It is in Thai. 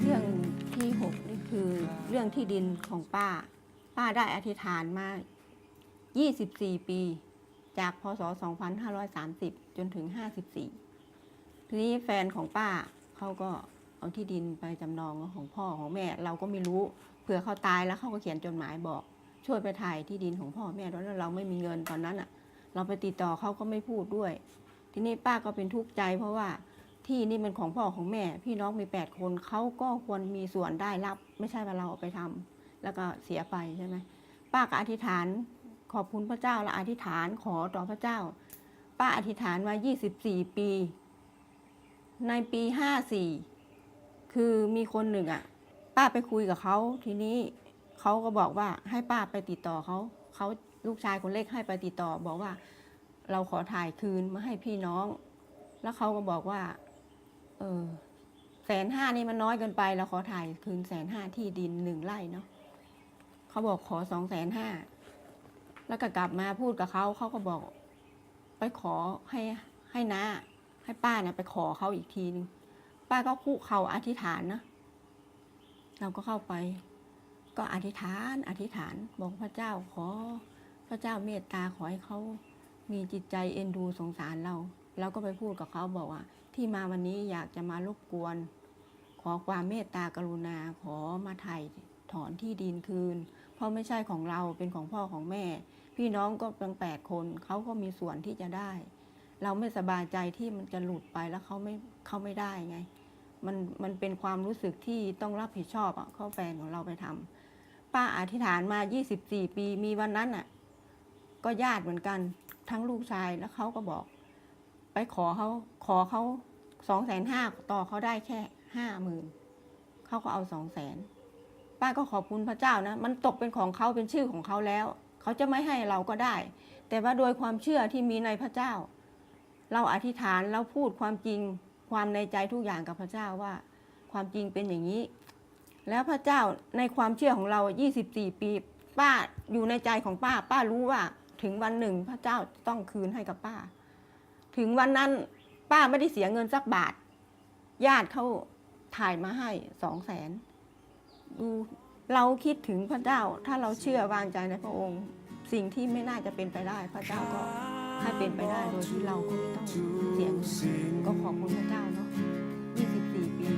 เรื่องที่ดินของป้า ป้าได้อธิษฐานมา 24 ปี จากพศ 2530 จนถึง 54 ทีนี้แฟนของป้าเขาก็เอาที่ดินไปจำนองของพ่อของแม่ เราก็ไม่รู้เผื่อเขาตายแล้วเขาก็เขียนจดหมายบอก ช่วยไปถ่ายที่ดินของพ่อแม่ด้วยแล้วเราไม่มีเงินตอนนั้นอะ เราไปติดต่อเขาก็ไม่พูดด้วย ทีนี้ป้าก็เป็นทุกข์ใจเพราะว่า ที่นี่มันของพ่อของแม่ พี่น้องมีแปดคนเขาก็ควรมีส่วนได้รับ ไม่ใช่ว่าเราเอาไปทำแล้วก็เสียไปใช่ไหมป้าก็อธิษฐานขอบคุณพระเจ้าและอธิษฐานขอต่อพระเจ้า ป้าอธิษฐานมา24 ปี ในปี 54 คือมีคนหนึ่งอะ ป้าไปคุยกับเขาทีนี้เขาก็บอกว่าให้ป้าไปติดต่อเขาเขาลูกชายคนเล็กให้ไปติดต่อ บอกว่าเราขอถ่ายคืนมาให้พี่น้อง แล้วเขาก็บอกว่า เออแสนห้านี่มันน้อยเกินไปเราขอถ่ายคืนแสนห้าที่ดินหนึ่งไร่เนาะเขาบอกขอสองแสนห้าแล้วก็กลับมาพูดกับเขาเขาก็บอก ไปขอให้ให้น้าให้ป้าเนี่ยไปขอเขาอีกทีนึงป้าก็คุเขาอธิษฐานนะเราก็เข้าไป ก็อธิษฐานอธิษฐานบอกพระเจ้าขอ พระเจ้าเมตตาขอให้เขามีจิตใจเอ็นดูสงสารเราเราก็ไปพูดกับเขาบอกว่า ที่มาวันนี้อยากจะมารบกวน ขอความเมตตากรุณาขอมาไถ่ถอนที่ดินคืน เพราะไม่ใช่ของเราเป็นของพ่อของแม่ พี่น้องก็เพียงแปดคนเขาก็มีส่วนที่จะได้ เราไม่สบายใจที่มันจะหลุดไปแล้วเขาไม่เขาไม่ได้ไง มันมันเป็นความรู้สึกที่ต้องรับผิดชอบอะเขาแฟนของเราไปทำป้าอธิษฐานมา 24 ปีมีวันนั้นอะ ก็ญาติเหมือนกันทั้งลูกชายแล้วเขาก็บอก ไปขอเขาขอเขาสองแสนห้าต่อเขาได้แค่ห้าหมื่นเขาก็เอาสองแสนป้าก็ขอบคุณพระเจ้านะ มันตกเป็นของเขาเป็นชื่อของเขาแล้ว เขาจะไม่ให้เราก็ได้ แต่ว่าโดยความเชื่อที่มีในพระเจ้า เราอธิษฐานเราพูดความจริงความในใจทุกอย่างกับพระเจ้าว่า ความจริงเป็นอย่างนี้ แล้วพระเจ้าในความเชื่อของเรา 24 ปี ป้าอยู่ในใจของป้า ป้ารู้ว่าถึงวันหนึ่งพระเจ้าต้องคืนให้กับป้า ถึงวันนั้นป้าไม่ได้เสียเงินสักบาท ญาติเขาถ่ายมาให้สองแสนดูเราคิดถึงพระเจ้า ถ้าเราเชื่อวางใจในพระองค์ สิ่งที่ไม่น่าจะเป็นไปได้ พระเจ้าก็ให้เป็นไปได้โดยที่เราก็ไม่ต้องเสียเงินก็ขอบคุณพระเจ้าเนาะ24 ปี